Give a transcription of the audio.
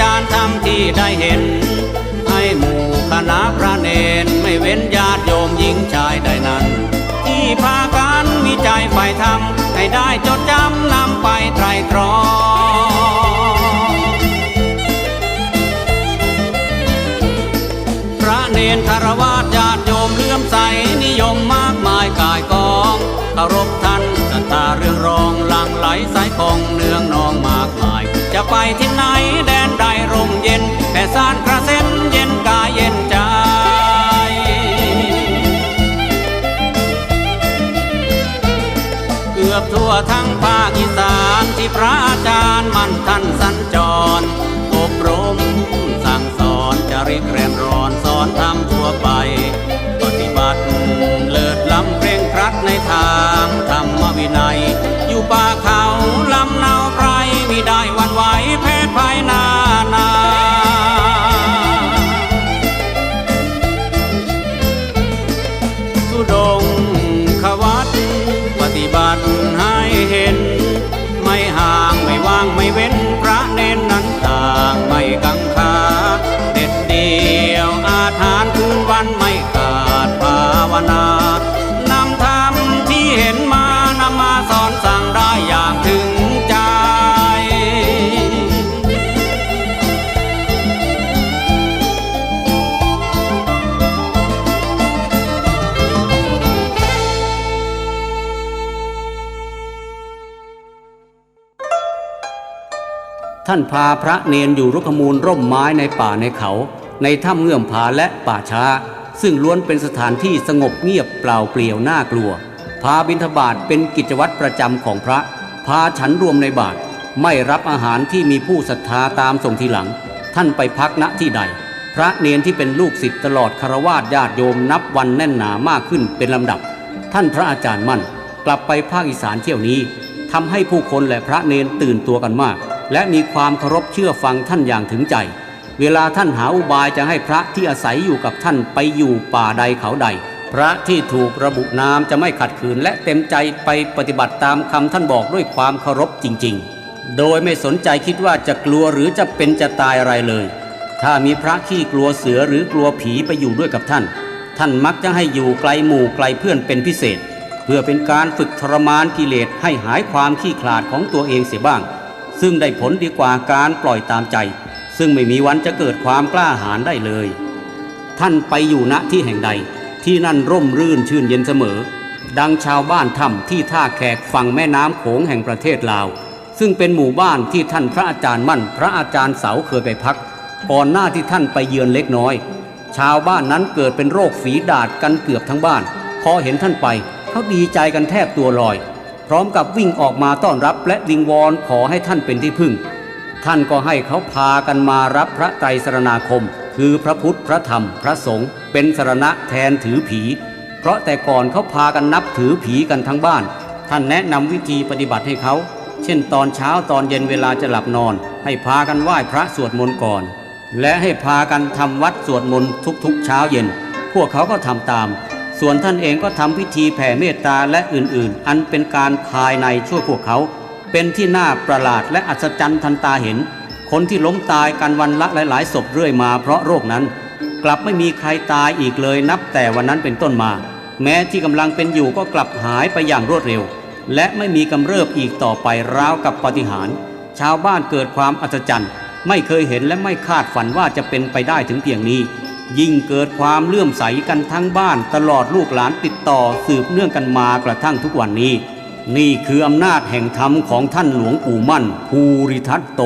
จานทำที่ได้เห็น ให้หมู่คณะพระเนนไม่เว้นญาติโยมหญิงชายใดนั้น ที่พากันมีใจใฝ่ธรรมให้ได้จดจำนำไปไตรตรองพระเนนคารวะญาติโยมเลื่อมใสนิยมมากมายกายกองเคารพ ปฏิบัติให้เห็น ไม่ห่างไม่ว่างไม่เว้นพระเน้นนั้นต่างไม่กังขาเด็ดเดียวอาถานคืนวันไม่ขาดภาวนา ท่านพาพระเนนอยู่รุกขมูลร่มไม้ในป่าในเขา ในถ้ำเงื่อมผาและป่าช้า ซึ่งล้วนเป็นสถานที่สงบเงียบเปล่าเปลี่ยวน่ากลัว พาบิณฑบาตเป็นกิจวัตรประจำของพระ พาฉันรวมในบาทไม่รับอาหารที่มีผู้ศรัทธาตามส่งทีหลัง ท่านไปพักณที่ใด พระเนนที่เป็นลูกศิษย์ตลอดคารวาสญาติโยมนับวันแน่นหนามากขึ้นเป็นลำดับ ท่านพระอาจารย์มั่น กลับไปภาคอีสานเที่ยวนี้ทำให้ผู้คนและพระเนนตื่นตัวกันมาก และมีความเคารพเชื่อฟังท่านอย่างถึงใจ เวลาท่านหาอุบายจะให้พระที่อาศัยอยู่กับท่านไปอยู่ป่าใดเขาใด พระที่ถูกระบุนามจะไม่ขัดขืนและเต็มใจไปปฏิบัติตามคำท่านบอกด้วยความเคารพจริง ๆ โดยไม่สนใจคิดว่าจะกลัวหรือจะเป็นจะตายอะไรเลย ถ้ามีพระขี้กลัวเสือหรือกลัวผีไปอยู่ด้วยกับท่าน ท่านมักจะให้อยู่ไกลหมู่ไกลเพื่อนเป็นพิเศษ เพื่อเป็นการฝึกทรมานกิเลสให้หายความขี้ขลาดของตัวเองเสียบ้าง ซึ่งได้ผลดีกว่าการปล่อยตามใจ ซึ่งไม่มีวันจะเกิดความกล้าหาญได้เลย ท่านไปอยู่ณที่แห่งใด ที่นั่นร่มรื่นชื่นเย็นเสมอ ดังชาวบ้านถ้ำที่ท่าแขกฝั่งแม่น้ำโขงแห่งประเทศลาว ซึ่งเป็นหมู่บ้านที่ท่านพระอาจารย์มั่น พระอาจารย์เสาเคยไปพัก ก่อนหน้าที่ท่านไปเยือนเล็กน้อย ชาวบ้านนั้นเกิดเป็นโรคฝีดาดกันเกือบทั้งบ้าน พอเห็นท่านไปเขาดีใจกันแทบตัวลอย พร้อมกับวิ่งออกมาต้อนรับและวิงวอนขอให้ท่านเป็นที่พึ่ง ท่านก็ให้เขาพากันมารับพระไตรสรณาคม คือพระพุทธพระธรรม พระสงฆ์เป็นสรณะแทนถือผี เพราะแต่ก่อนเขาพากันนับถือผีกันทั้งบ้าน ท่านแนะนำวิธีปฏิบัติให้เขา เช่นตอนเช้าตอนเย็นเวลาจะหลับนอน ให้พากันไหว้พระสวดมนต์ก่อน และให้พากันทำวัดสวดมนต์ทุกๆเช้าเย็น พวกเขาก็ทำตาม ส่วนท่านเองก็ทำพิธีแผ่เมตตาและอื่นๆ อันเป็นการภายในช่วยพวกเขา เป็นที่น่าประหลาดและอัศจรรย์ทันตาเห็น คนที่ล้มตายกันวันละหลายๆศพเรื่อยมาเพราะโรคนั้น กลับไม่มีใครตายอีกเลยนับแต่วันนั้นเป็นต้นมา แม้ที่กำลังเป็นอยู่ก็กลับหายไปอย่างรวดเร็ว และไม่มีกำเริบอีกต่อไปราวกับปาฏิหารชาวบ้านเกิดความอัศจรรย์ ไม่เคยเห็นและไม่คาดฝันว่าจะเป็นไปได้ถึงเพียงนี้ ยิ่งเกิดความเลื่อมใสกันทั้งบ้านตลอดลูกหลานติดต่อสืบเนื่องกันมากระทั่งทุกวันนี้ นี่คืออำนาจแห่งธรรมของท่านหลวงปู่มั่นภูริทัตโต